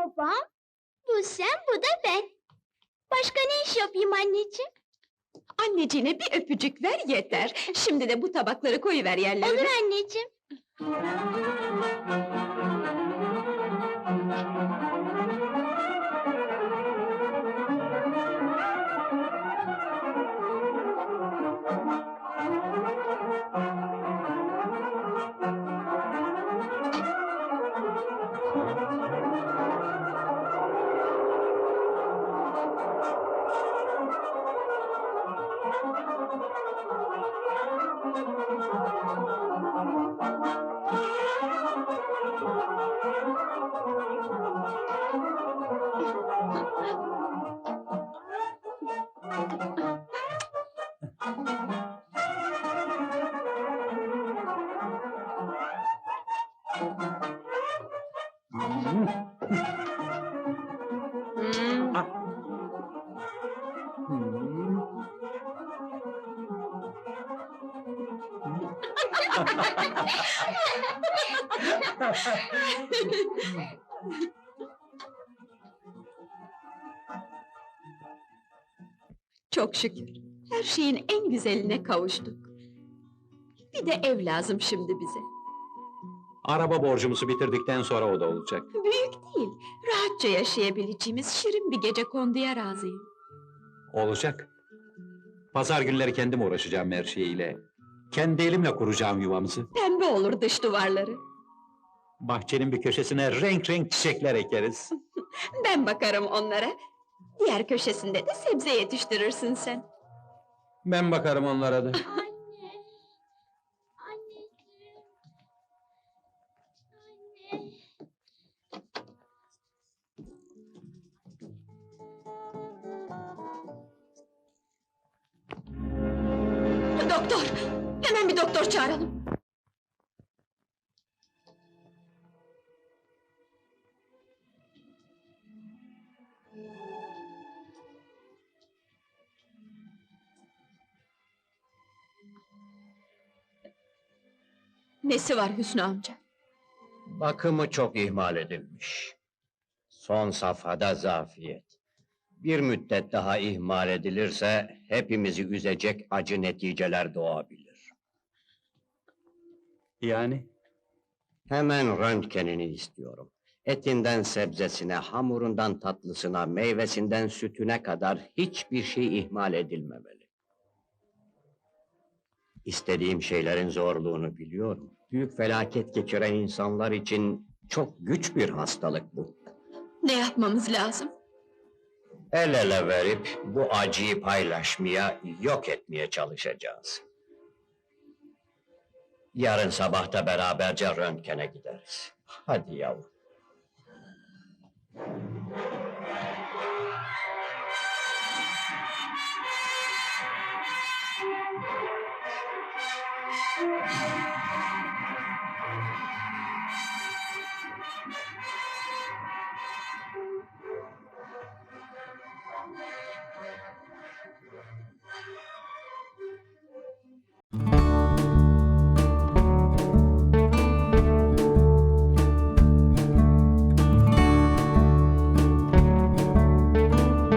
babam, bu sen, bu da ben. Başka ne iş yapayım anneciğim? Anneciğine bir öpücük ver yeter. Şimdi de bu tabakları koyuver yerlerine. Olur anneciğim. Hmm, Çok şükür. Her şeyin en güzeline kavuştuk. Bir de ev lazım şimdi bize. Araba borcumuzu bitirdikten sonra o da olacak. Büyük değil, rahatça yaşayabileceğimiz şirin bir gece konduya razıyım. Olacak. Pazar günleri kendim uğraşacağım her şeyiyle. Kendi elimle kuracağım yuvamızı. Pembe olur dış duvarları. Bahçenin bir köşesine renk renk çiçekler ekeriz. Ben bakarım onlara. Diğer köşesinde de sebze yetiştirirsin sen. Ben bakarım onlara da. Anne. Anneciğim. Anne. Doktor! Hemen bir doktor çağıralım. Nesi var Hüsnü amca? Bakımı çok ihmal edilmiş. Son safhada zafiyet. Bir müddet daha ihmal edilirse hepimizi üzecek acı neticeler doğabilir. Yani? Hemen röntgenini istiyorum. Etinden sebzesine, hamurundan tatlısına, meyvesinden sütüne kadar hiçbir şey ihmal edilmemeli. İstediğim şeylerin zorluğunu biliyorum. Büyük felaket geçiren insanlar için çok güç bir hastalık bu. Ne yapmamız lazım? El ele verip bu acıyı paylaşmaya, yok etmeye çalışacağız. Yarın sabah da beraberce röntgene gideriz. Hadi yavrum.